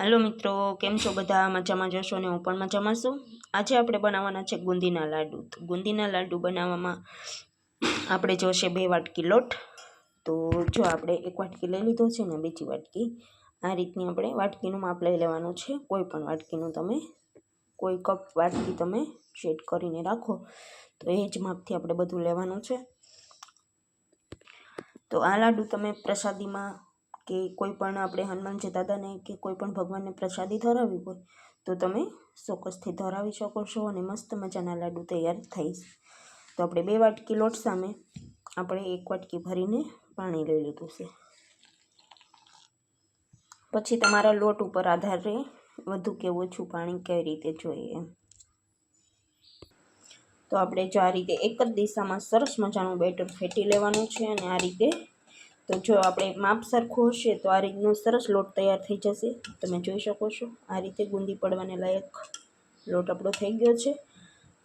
હાલો મિત્રો, કેમ છો બધા? મજામાં જશો ને હું પણ મજામાં છું. આજે આપણે બનાવવાના છે ગુંદીના લાડુ. ગુંદીના લાડુ બનાવવામાં આપણે જોશે બે વાટકી લોટ. તો જો આપણે એક વાટકી લઈ લીધો છે ને બીજી વાટકી, આ રીતની આપણે વાટકીનું માપ લઈ લેવાનું છે. કોઈ પણ વાટકીનું તમે, કોઈ કપ વાટકી તમે સેટ કરીને રાખો. તો એ જ માપથી આપણે બધું લેવાનું છે. તો આ લાડુ તમે પ્રસાદીમાં કે કોઈ પણ આપણે હનુમાનજી દાદાને કે કોઈ પણ ભગવાનને પ્રસાદી ધરાવવી હોય, તો તમે ચોક્કસથી ધરાવી શકો છો અને મસ્ત મજાના લાડુ તૈયાર થઈ તો આપણે બે વાટકી લોટ સામે આપણે એક વાટકી ભરીને પાણી લઈ લીધું છે. પછી તમારા લોટ ઉપર આધાર રહે વધુ કે ઓછું પાણી કઈ રીતે જોઈએ તો આપણે જો આ રીતે એક જ દિશામાં સરસ મજાનું બેટર ફેટી લેવાનું છે અને આ રીતે તો જો આપણે માપ સરખું હશે તો આ રીતનો સરસ લોટ તૈયાર થઈ જશે. તમે જોઈ શકો છો, આ રીતે ગુંદી પડવાને લાયક લોટ આપણો થઈ ગયો છે.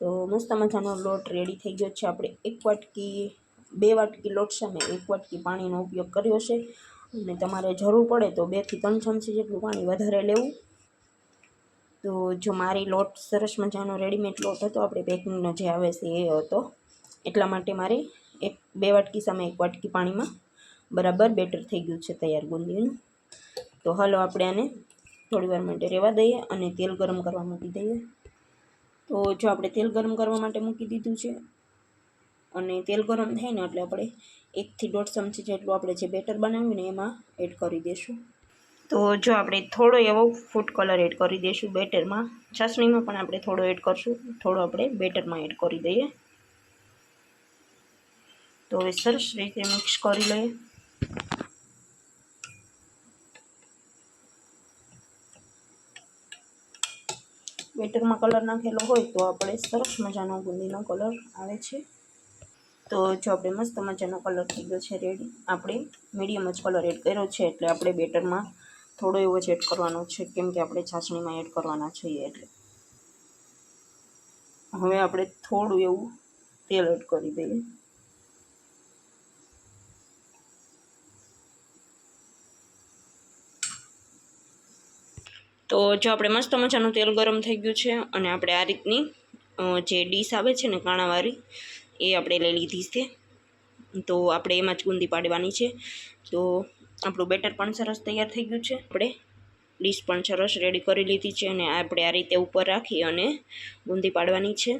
તો મસ્ત મજાનો લોટ રેડી થઈ ગયો છે. આપણે એક વાટકી, બે વાટકી લોટ સામે એક વાટકી પાણીનો ઉપયોગ કર્યો છે. અને તમારે જરૂર પડે તો બેથી ત્રણ ચમચી જેટલું પાણી વધારે લેવું. તો જો મારી લોટ સરસ મજાનો રેડીમેડ લોટ હતો, આપણે પેકિંગનો જે આવે છે એ હતો. એટલા માટે મારે એક, બે વાટકી સામે એક વાટકી પાણીમાં બરાબર બેટર થઈ ગયું છે તૈયાર ગુંદીનું. તો હાલો આપણે આને થોડી વાર માટે રહેવા દઈએ અને તેલ ગરમ કરવા મૂકી દઈએ. તો જો આપણે તેલ ગરમ કરવા માટે મૂકી દીધું છે અને તેલ ગરમ થાય ને એટલે આપણે એકથી દોઢ ચમચી જેટલું આપણે જે બેટર બનાવ્યું ને એમાં એડ કરી દઈશું તો જો આપણે થોડો એવો ફૂડ કલર એડ કરી દઈશું બેટરમાં. ચાસણીમાં પણ આપણે થોડો એડ કરશું. થોડો આપણે બેટરમાં એડ કરી દઈએ. તો હવે સરસ રીતે મિક્સ કરી લઈએ. બેટરમાં કલર નાખેલો હોય તો આપણે સરસ મજાનો બુંદીનો કલર આવે છે તો જો આપણે મસ્ત મજાનો કલર થઈ ગયો છે રેડી આપણે મીડિયમ જ કલર એડ કર્યો છે એટલે આપણે બેટરમાં થોડો એવો જ એડ કરવાનો છે કેમ કે આપણે છાસણીમાં એડ કરવાના છીએ એટલે હવે આપણે થોડું એવું તેલ એડ કરી દઈએ તો જો આપણે મસ્ત મજાનું તેલ ગરમ થઈ ગયું છે અને આપણે આ રીતની જે ડીશ આવે છે ને કાણાવાળી, એ આપણે લઈ લીધી છે. તો આપણે એમાં જ ગુંદી પાડવાની છે. તો આપણું બેટર પણ સરસ તૈયાર થઈ ગયું છે. આપણે ડીશ પણ સરસ રેડી કરી લીધી છે અને આપણે આ રીતે ઉપર રાખી અને ગુંદી પાડવાની છે.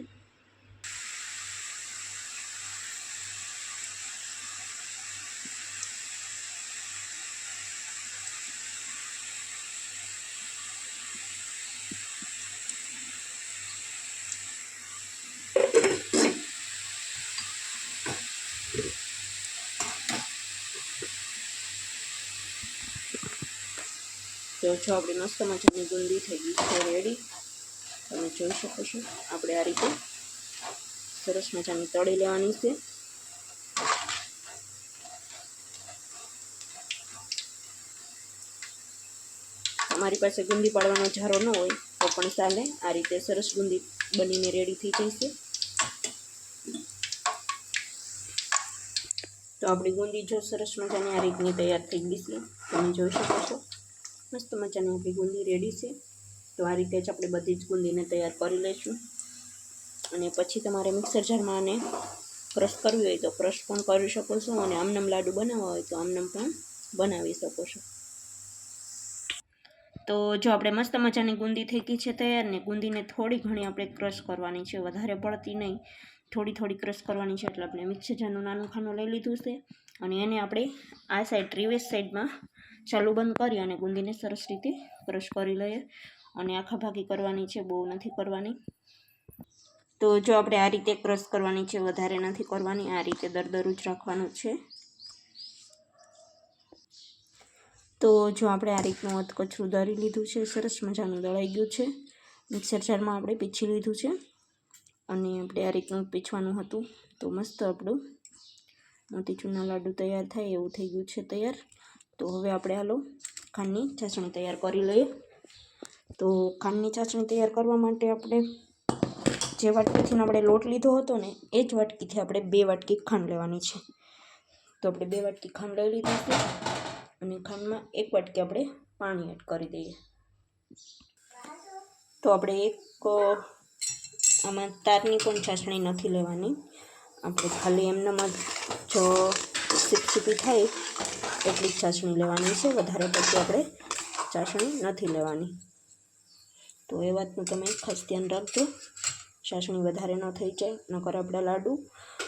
તો જો આપણી મસ્ત મજાની ગુંદી થઈ ગઈ છે રેડી તમે જોઈ શકો છો. આપણે આ રીતે સરસ મજાની તળી લેવાની છે. તમારી પાસે ગુંદી પાડવાનો જારો ન હોય, તો પણ ચાલે. આ રીતે સરસ ગુંદી બનીને રેડી થઈ જશે. તો આપણી ગુંદી જો સરસ મજાની આ રીતની તૈયાર થઈ ગઈ છે, તમે જોઈ શકો છો. મસ્ત મજાની આપણી ગુંદી રેડી છે. તો આ રીતે જ આપણે બધી જ ગુંદીને તૈયાર કરી લઈશું. અને પછી તમારે મિક્સર જારમાં આને ક્રશ કરવી હોય તો ક્રશ પણ કરી શકો છો અને આમનમ લાડુ બનાવવા હોય તો આમનમ પણ બનાવી શકો છો. તો જો આપણે મસ્ત મજાની ગુંદી થઈ ગઈ છે તૈયાર ને ગુંદીને થોડી ઘણી આપણે ક્રશ કરવાની છે, વધારે પડતી નહીં. થોડી થોડી ક્રશ કરવાની છે એટલે આપણે મિક્સર જારનું નાનું ખાનું લઈ લીધું છે. અને એને આપણે આ સાઈડ રિવેસ સાઈડમાં ચાલુ બંધ કરી અને ગુંદીને સરસ રીતે ક્રશ કરી લઈએ. અને આખા ભાગી કરવાની છે, બહુ નથી કરવાની. તો જો આપણે આ રીતે ક્રશ કરવાની છે, વધારે નથી કરવાની, આ રીતે દરદરું રાખવાનું છે. તો જો આપણે આ રીતનું કચરું દરી લીધું છે, સરસ મજાનું દળાઈ ગયું છે. મિક્સર જારમાં આપણે પીછી લીધું છે. અને આપણે આ રીતનું પીછવાનું હતું. તો મસ્ત આપણું મોતીચૂરના લાડુ તૈયાર થાય, એવું થઈ ગયું છે તૈયાર. તો હવે આપણે હાલો ખાંડની ચાસણી તૈયાર કરી લઈએ. તો ખાંડની ચાસણી તૈયાર કરવા માટે આપણે જે વાટકીથી આપણે લોટ લીધો હતો ને, એ જ વાટકીથી આપણે બે વાટકી ખાંડ લેવાની છે. તો આપણે બે વાટકી ખાંડ લઈ લીધી છે અને ખાંડમાં એક વાટકી આપણે પાણી એડ કરી દઈએ. તો આપણે એક આમાં તારની પણ ચાસણી નથી લેવાની. આપણે ખાલી એમનામાં જ જો સીપસીપી થાય એટલી જ ચાસણી લેવાની છે, વધારે પડતી આપણે ચાસણી નથી લેવાની. તો એ વાતનું તમે ખાસ ધ્યાન રાખજો. ચાસણી વધારે ન થઈ જાય, નકર આપણા લાડુ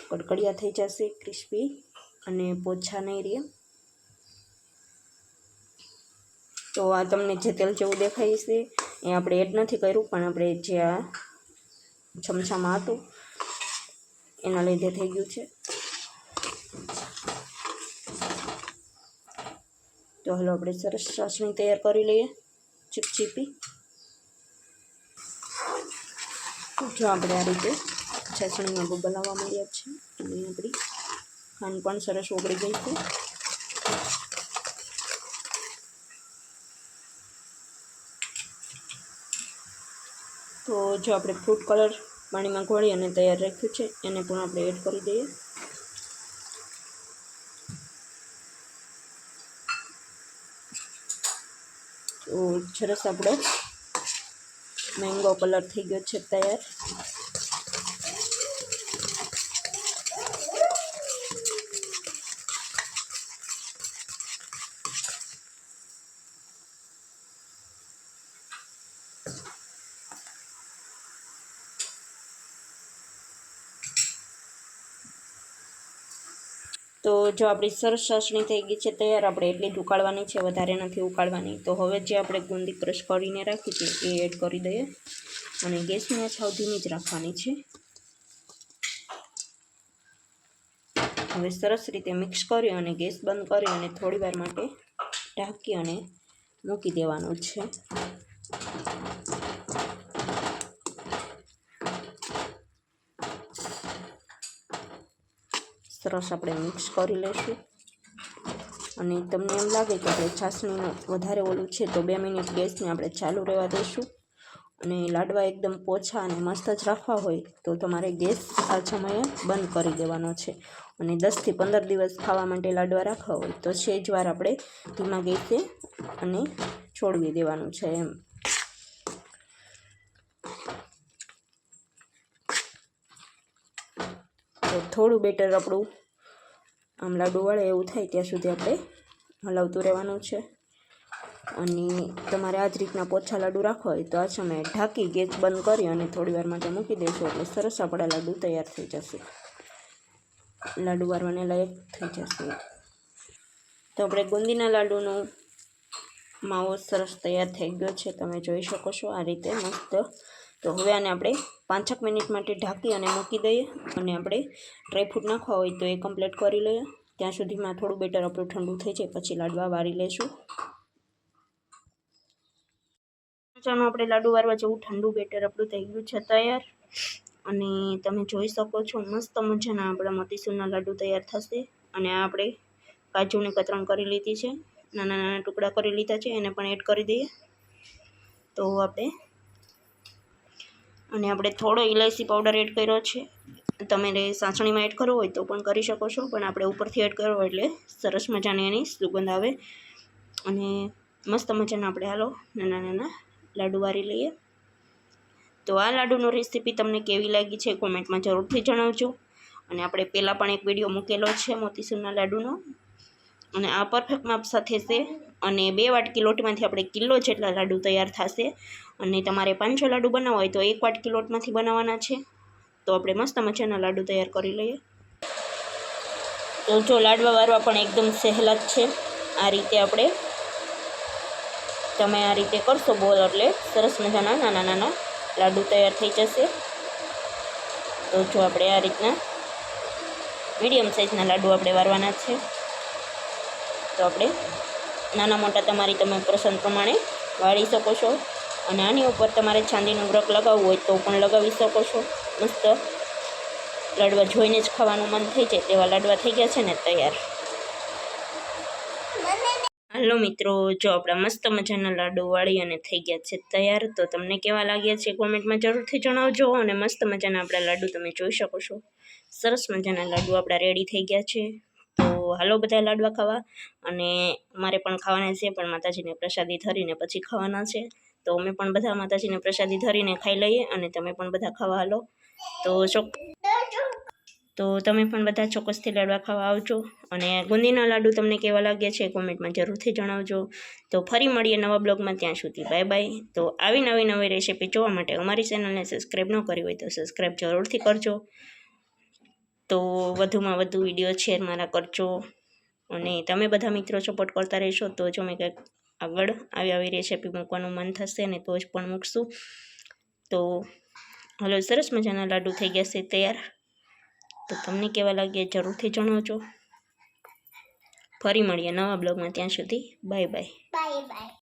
કડકડિયા થઈ જશે, ક્રિસ્પી અને પોછા નહીં રહે. તો આ તમને જે તેલ જેવું દેખાય છે, એ આપણે એડ નથી કર્યું, પણ આપણે જે આ ચમચામાં હતું, એના લીધે થઈ ગયું છે. તો હલો, આપણે સરસ ચાસણી તૈયાર કરી લઈએ. ચીપચીપી જો આપણે આ રીતે ચાસણીમાં બનાવવા મળ્યા છે. અને આપણી ખાંડ પણ સરસ ઓગળી ગઈ છે. તો જો આપણે ફ્રૂટ કલર પાણીમાં ઘોળી અને તૈયાર રાખ્યું છે, એને પણ આપણે એડ કરી દઈએ. સરસ આપણો મેંગો કલર થઈ ગયો છે તૈયાર. તો જો આપણી સરસ ચાસણી થઈ ગઈ છે, તૈયાર આપણે એટલી જ ઉકાળવાની છે, વધારે નથી ઉકાળવાની. તો હવે જે આપણે ગુંદી ક્રશ કરીને રાખી છે, એ એડ કરી દઈએ. અને ગેસની આછાવ ધીમી જ રાખવાની છે. હવે સરસ રીતે મિક્સ કરી અને ગેસ બંધ કરી અને થોડી વાર માટે ઢાંકી અને મૂકી દેવાનું છે. સરસ આપણે મિક્સ કરી લઈશું. અને તમને એમ લાગે કે આપણે ચાસણીનું વધારે ઓલું છે, તો બે મિનિટ ગેસને આપણે ચાલુ રહેવા દઈશું. અને લાડવા એકદમ પોછા અને મસ્ત જ રાખવા હોય, તો તમારે ગેસ આ સમયે બંધ કરી દેવાનો છે. અને દસથી પંદર દિવસ ખાવા માટે લાડવા રાખવા હોય, તો સેજ વાર આપણે ધીમા ગેસે અને છોડવી દેવાનું છે એમ તો થોડું બેટર આપણું. આમ લાડુ વળે એવું થાય ત્યાં સુધી આપણે હલાવતું રહેવાનું છે. અને તમારે આ જ રીતના પોછા લાડુ રાખવા હોય તો આ સમયે ઢાંકી ગેસ બંધ કરી અને થોડી વાર માટે મૂકી દઈશું એટલે સરસ આપણા લાડુ તૈયાર થઈ જશે. લાડુ વારવાને લાયક થઈ જશે. તો આપણે ગુંદીના લાડુનો માવો સરસ તૈયાર થઈ ગયો છે. તમે જોઈ શકો છો આ રીતે મસ્ત તો હવે આને આપણે પાંચેક મિનિટ માટે ઢાંકી અને મૂકી દઈએ અને આપણે ડ્રાયફ્રૂટ નાખવા હોય તો એ કમ્પ્લીટ કરી લઈએ. ત્યાં સુધીમાં થોડું બેટર આપણું ઠંડુ થઈ જાય, પછી લાડવા વારી લઈશું ચાલો આપણે લાડુ વારવા જેવું ઠંડુ બેટર આપણું થઈ ગયું છે તૈયાર. અને તમે જોઈ શકો છો, મસ્ત મજાના આપણા મોતીસૂરના લાડુ તૈયાર થશે. અને આપણે કાજુની કતરણ કરી લીધી છે. નાના નાના ટુકડા કરી લીધા છે, એને પણ એડ કરી દઈએ. તો આપણે અને આપણે થોડો ઇલાયચી પાવડર એડ કર્યો છે. તમે સાસણીમાં એડ કરવો હોય તો પણ કરી શકો છો, પણ આપણે ઉપરથી એડ કરવો એટલે સરસ મજાની એની સુગંધ આવે. અને મસ્ત મજાના આપણે હાલો નાના નાના લાડુ વારી લઈએ. તો આ લાડુનો રેસીપી તમને કેવી લાગી છે કોમેન્ટમાં જરૂરથી જણાવજો. અને આપણે પહેલાં પણ એક વીડિયો મૂકેલો છે મોતીસૂરના લાડુનો. અને આ પરફેક્ટ માપ સાથે છે. અને બે વાટકી લોટમાંથી આપણે કિલો જેટલા લાડુ તૈયાર થશે. અને તમારે પાંચસો લાડુ બનાવવા હોય તો એક વાટકી લોટમાંથી બનાવવાના છે. તો આપણે મસ્ત મજાના લાડુ તૈયાર કરી લઈએ. તો જો લાડવા વારવા પણ એકદમ સહેલા જ છે. આ રીતે આપણે તમે આ રીતે કરશો બોલ એટલે સરસ મજાના નાના નાના લાડુ તૈયાર થઈ જશે. તો જો આપણે આ રીતના મીડિયમ સાઇઝના લાડુ આપણે વારવાના છે. તો આપણે નાના મોટા તમારી તમે પસંદ પ્રમાણે વાળી શકો છો. અને આની ઉપર તમારે ચાંદીનું વ્રક લગાવવું હોય તો પણ લગાવી શકો છો. મસ્ત લાડવા જોઈને જ ખાવાનું મન થઈ જાય તેવા લાડવા થઈ ગયા છે ને તૈયાર. હાલો મિત્રો, જો આપણા મસ્ત મજાના લાડુ વાળી અને થઈ ગયા છે તૈયાર, તો તમને કેવા લાગ્યા છે કોમેન્ટમાં જરૂરથી જણાવજો અને મસ્ત મજાના આપણા લાડુ તમે જોઈ શકો છો. સરસ મજાના લાડુ આપણા રેડી થઈ ગયા છે. તો હાલો બધા લાડવા ખાવા અને મારે પણ ખાવાના છે, પણ માતાજીને પ્રસાદી ધરીને પછી ખાવાના છે. તો અમે પણ બધા માતાજીને પ્રસાદી ધરીને ખાઈ લઈએ અને તમે પણ બધા ખાવા હાલો. તો ચોક તો તમે પણ બધા ચોક્કસથી લાડવા ખાવા આવજો. અને ગુંદીના લાડુ તમને કેવા લાગ્યા છે કોમેન્ટમાં જરૂરથી જણાવજો. તો ફરી મળીએ નવા બ્લોગમાં ત્યાં સુધી. Bye bye. તો આવી નવી નવી રેસીપી જોવા માટે અમારી ચેનલને સબસ્ક્રાઈબ ન કરી હોય તો સબસ્ક્રાઈબ જરૂરથી કરજો. તો વધુમાં વધુ વીડિયો શેર મારા કરજો. અને તમે બધા મિત્રો સપોર્ટ કરતા રહેશો તો જો મેં કંઈક આગળ આવી આવી રેસીપી મૂકવાનું મન થશે ને તો જ પણ મૂકશું. તો હલો, સરસ મજાના લાડુ થઈ ગયા છે, તૈયાર. તો તમને કેવા લાગ્યા જરૂરથી જણાવજો. ફરી મળીએ નવા બ્લોગમાં ત્યાં સુધી. Bye bye. Bye bye.